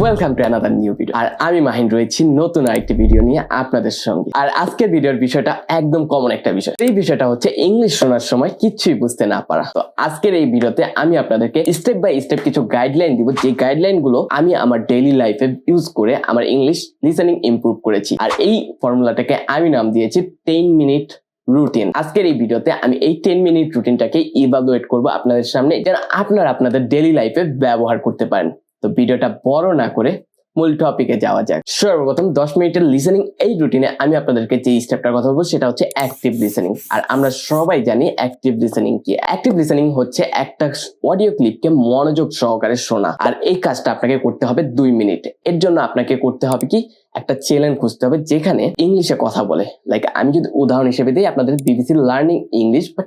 Welcome to another new video আর আমি মাহিন রয়েছি নতুন আরেকটি ভিডিও নিয়ে আপনাদের সঙ্গে। আর আজকের ভিডিওর বিষয়টা একদম কমন একটা বিষয়। বিষয়টা হচ্ছে ইংলিশ শোনার সময় কিচ্ছুই বুঝতে না পারা। তো আজকের এই ভিডিওতে আমি আপনাদেরকে স্টেপ বাই স্টেপ কিছু গাইডলাইন দিব। যে গাইডলাইনগুলো আমি আমার ডেইলি লাইফে ইউজ করে আমার ইংলিশ লিসেনিং ইমপ্রুভ করেছি। আর এই ফর্মুলাটাকে আমি নাম দিয়েছি টেন মিনিট রুটিন আজকের এই ভিডিওতে আমি এই টেন মিনিট রুটিনটাকে ইভালুয়েট করব আপনাদের সামনে। যেন আপনারা আপনাদের ডেইলি লাইফে ব্যবহার করতে পারেন। তো ভিডিওটা বড় না করে মূল টপিকে যাওয়া যাক। সর্বপ্রথম দশ মিনিটের লিসেনিং এই রুটিনে আমি আপনাদেরকে যে স্টেপটার কথা বলব সেটা হচ্ছে অ্যাক্টিভ লিসেনিং আর আমরা সবাই জানি অ্যাক্টিভ লিসেনিং কি। অ্যাক্টিভ লিসেনিং হচ্ছে একটা অডিও ক্লিপকে মনোযোগ সহকারে শোনা। আর এই কাজটা আপনাকে করতে হবে দুই মিনিট। এর জন্য আপনাকে করতে হবে কি? একটা চ্যানেল খুঁজতে হবে যেখানে ইংলিশে কথা বলে। লাইক আমি যদি উদাহরণ হিসেবে দিই, আপনাদের বিবিসি লার্নিং ইংলিশ বা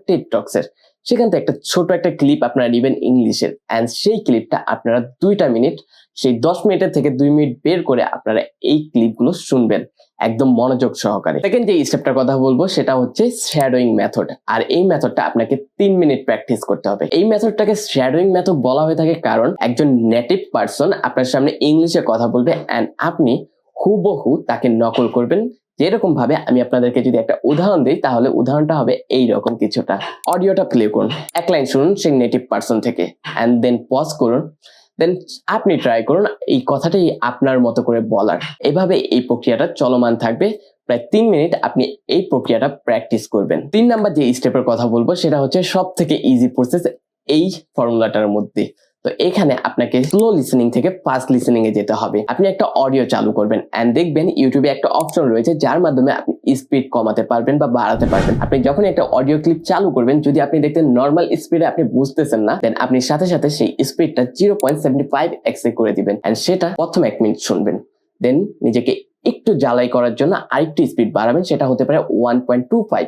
এর সেখান থেকে একটা ছোট একটা ক্লিপ আপনারা নেবেন ইংলিশের। অ্যান্ড সেই ক্লিপটা আপনারা দুইটা মিনিট, সেই দশ মিনিটের থেকে দুই মিনিট বের করে আপনারা এই ক্লিপগুলো শুনবেন একদম মনোযোগ সহকারে। সেকেন্ড যে স্টেপটার কথা বলব, সেটা হচ্ছে শ্যাডোয়িং মেথড আর এই মেথডটা আপনাকে তিন মিনিট প্র্যাকটিস করতে হবে। এই মেথডটাকে শ্যাডোয়িং মেথড বলা হয়ে থাকে কারণ একজন নেটিভ পার্সন আপনার সামনে ইংলিশে কথা বলবে অ্যান্ড আপনি হুবহু তাকে নকল করবেন যেরকম ভাবে আমি আপনাদেরকে যদি একটা উদাহরণ দিই, তাহলে উদাহরণটা হবে এই রকম কিছুটা। অডিওটা প্লে করুন। এক লাইন শুনুন সেই নেটিভ পার্সন থেকে। অ্যান্ড দেন পজ করুন। দেন আপনি ট্রাই করুন এই কথাটাই আপনার মতো করে বলার। এভাবে এই প্রক্রিয়াটা চলমান থাকবে। প্রায় তিন মিনিট আপনি এই প্রক্রিয়াটা প্র্যাকটিস করবেন। তিন নাম্বার যে স্টেপের কথা বলব, সেটা হচ্ছে সব থেকে ইজি প্রসেস এই ফর্মুলাটার মধ্যে। তো এখানে আপনাকে স্লো লিসেনিং থেকে ফাস্ট লিসেনিং এ যেতে হবে। আপনি একটা অডিও চালু করবেন এন্ড দেখবেন ইউটিউবে একটা অপশন রয়েছে যার মাধ্যমে আপনি স্পিড কমাতে পারবেন বা বাড়াতে পারবেন। আপনি যখন একটা অডিও ক্লিপ চালু করবেন, যদি আপনি দেখতেন নর্মাল স্পিডে আপনি বুঝতেছেন না দেন আপনি সাথে সাথে সেই স্পিডটা জিরো পয়েন্ট সেভেন্টি করে দিবেন এন্ড সেটা প্রথম এক মিনিট শুনবেন। দেন নিজেকে একটু জ্বালাই করার জন্য আরেকটু স্পিড বাড়াবেন, সেটা হতে পারে one point two five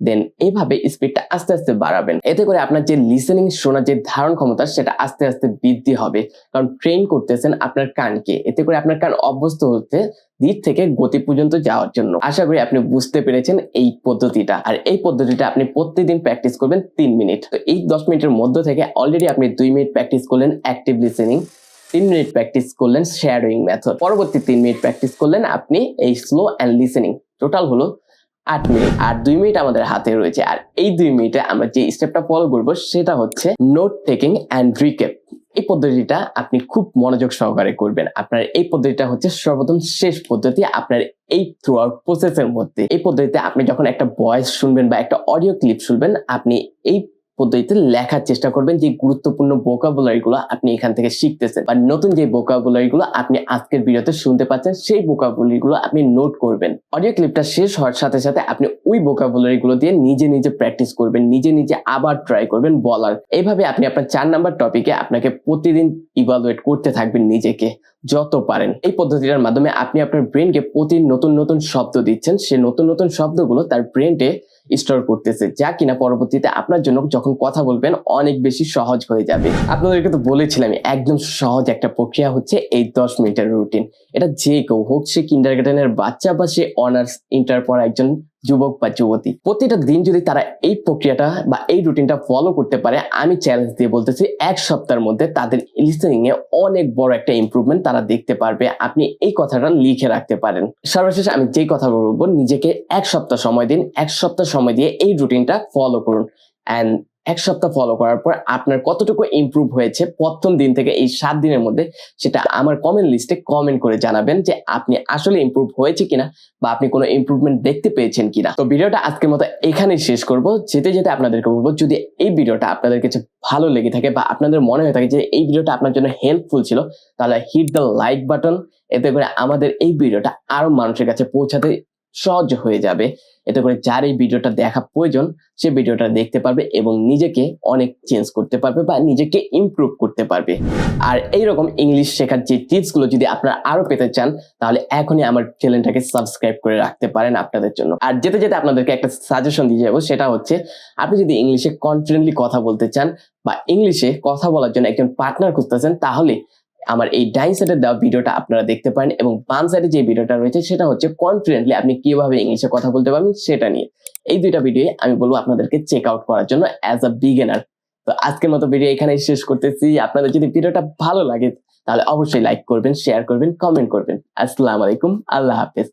then এইভাবে স্পিডটা আস্তে আস্তে বাড়াবেন। এতে করে আপনার যে লিসেনিং শোনার যে ধারণ ক্ষমতা, সেটা আস্তে আস্তে বৃদ্ধি হবে। কারণ ট্রেন করতেছেন আপনার কানকে। এতে করে আপনার কান অভ্যস্ত হতে দিক থেকে গতি পর্যন্ত যাওয়ার জন্য। আশা করি আপনি বুঝতে পেরেছেন এই পদ্ধতিটা। আর এই পদ্ধতিটা আপনি প্রত্যেকদিন প্র্যাকটিস করবেন তিন মিনিট তো এই দশ মিনিটের মধ্য থেকে অলরেডি আপনি দুই মিনিট প্র্যাকটিস করলেন অ্যাক্টিভ লিসেনিং তিন মিনিট প্র্যাকটিস করলেন শেয়ারোয়িং মেথড পরবর্তী তিন মিনিট প্র্যাকটিস করলেন আপনি এই স্লো অ্যান্ড লিসেনিং টোটাল হলো আট মিনিট। আর দুই মিনিট আমাদের হাতে রয়েছে। আর এই দুই মিনিটে আমরা যে স্টেপটা ফলো করব, সেটা হচ্ছে নোট টেকিং অ্যান্ড রিকেপ এই পদ্ধতিটা আপনি খুব মনোযোগ সহকারে করবেন। আপনার এই পদ্ধতিটা হচ্ছে সর্বপ্রথম শেষ পদ্ধতি, আপনার এই থ্রু আউট প্রসেসের মধ্যে। এই পদ্ধতিতে আপনি যখন একটা ভয়েস শুনবেন বা একটা অডিও ক্লিপ শুনবেন, আপনি এই পদ্ধতিতে লেখার চেষ্টা করবেন যে গুরুত্বপূর্ণ বোকাবুলারি গুলো আপনি এখান থেকে শিখতেছেন। বা নতুন যে বোকাবুলারি গুলো আপনি আজকের ভিডিওতে শুনতে পাচ্ছেন, সেই বোকাবুলারি গুলো আপনি নোট করবেন। অডিও ক্লিপটা শেষ হওয়ার সাথে সাথে আপনি ওই বোকাবুলারি গুলো দিয়ে নিজে নিজে প্র্যাকটিস করবেন, নিজে নিজে আবার ট্রাই করবেন বলার। এইভাবে আপনি আপনার চার নাম্বার টপিকে আপনাকে প্রতিদিন ইভালুয়েট করতে থাকবেন নিজেকে, যত পারেন। এই পদ্ধতিটার মাধ্যমে আপনি আপনার ব্রেনকে প্রতি নতুন নতুন শব্দ দিচ্ছেন, সে নতুন নতুন শব্দগুলো তার ব্রেনকে স্টোর করতেছে, যা কিনা পরবর্তীতে আপনার জন্য যখন কথা বলবেন অনেক বেশি সহজ হয়ে যাবে। আপনাদেরকে তো বলেছিলাম একদম সহজ একটা প্রক্রিয়া হচ্ছে এই দশ মিনিটের রুটিন এটা যে কেউ হোক, সে কিন্ডার বাচ্চা বা সে অনার্স ইন্টার পর একজন যুবক বা যুবতী। প্রতিটা দিন যদি তারা এই প্রক্রিয়াটা বা এই রুটিনটা ফলো করতে পারে, আমি চ্যালেঞ্জ দিয়ে বলতেছি, এক সপ্তাহের মধ্যে তাদের লিসেনিং এ অনেক বড় একটা ইম্প্রুভমেন্ট তারা দেখতে পারবে। আপনি এই কথাটা লিখে রাখতে পারেন। সর্বশেষ আমি যেই কথা বলব, নিজেকে এক সপ্তাহ সময় দিন, এক সপ্তাহ সময় দিয়ে এই রুটিনটা ফলো করুন। অ্যান্ড এক সপ্তাহ ফলো করার পর আপনার কতটুকু ইমপ্রুভ হয়েছে প্রথম দিন থেকে এই সাত দিনের মধ্যে সেটা আমার কমেন্ট লিস্টে কমেন্ট করে জানাবেন যে আপনি আসলে ইমপ্রুভ হয়েছে কিনা বা আপনি কোনো ইমপ্রুভমেন্ট দেখতে পেয়েছেন কিনা। তো ভিডিওটা আজকের মতো এখানেই শেষ করব। যেতে যেতে আপনাদেরকে বলব, যদি এই ভিডিওটা আপনাদের কাছে ভালো লেগে থাকে বা আপনাদের মনে হয়ে থাকে যে এই ভিডিওটা আপনার জন্য হেল্পফুল ছিল, তাহলে হিট দ্য লাইক বাটন এতে করে আমাদের এই ভিডিওটা আরও মানুষের কাছে পৌঁছাতে সহজ হয়ে যাবে। এতে করে যার এই ভিডিওটা দেখা প্রয়োজন, সে ভিডিওটা দেখতে পারবে এবং নিজেকে অনেক চেঞ্জ করতে পারবে বা নিজেকে ইমপ্রুভ করতে পারবে। আর এইরকম ইংলিশ শেখার যে টিপসগুলো যদি আপনারা আরও পেতে চান, তাহলে এখনই আমার চ্যানেলটাকে সাবস্ক্রাইব করে রাখতে পারেন আপনাদের জন্য। আর যেতে যেতে আপনাদেরকে একটা সাজেশন দিয়ে যাব, সেটা হচ্ছে, আপনি যদি ইংলিশে কনফিডেন্টলি কথা বলতে চান বা ইংলিশে কথা বলার জন্য একজন পার্টনার খুঁজতেছেন, তাহলে আমার এই ডাইন সাইডে দেওয়া ভিডিওটা আপনারা দেখতে পারেন এবং বাম সাইডে যে ভিডিওটা রয়েছে সেটা হচ্ছে কনফিডেন্টলি আপনি কীভাবে ইংলিশে কথা বলতে পারবেন সেটা নিয়ে। এই দুইটা ভিডিও আমি বলব আপনাদেরকে চেক আউট করার জন্য অ্যাজ আ বিগেনার তো আজকের মতো ভিডিও এখানে শেষ করতেছি। আপনাদের যদি ভিডিওটা ভালো লাগে, তাহলে অবশ্যই লাইক করবেন শেয়ার করবেন কমেন্ট করবেন। আসসালামু আলাইকুম, আল্লাহ হাফেজ।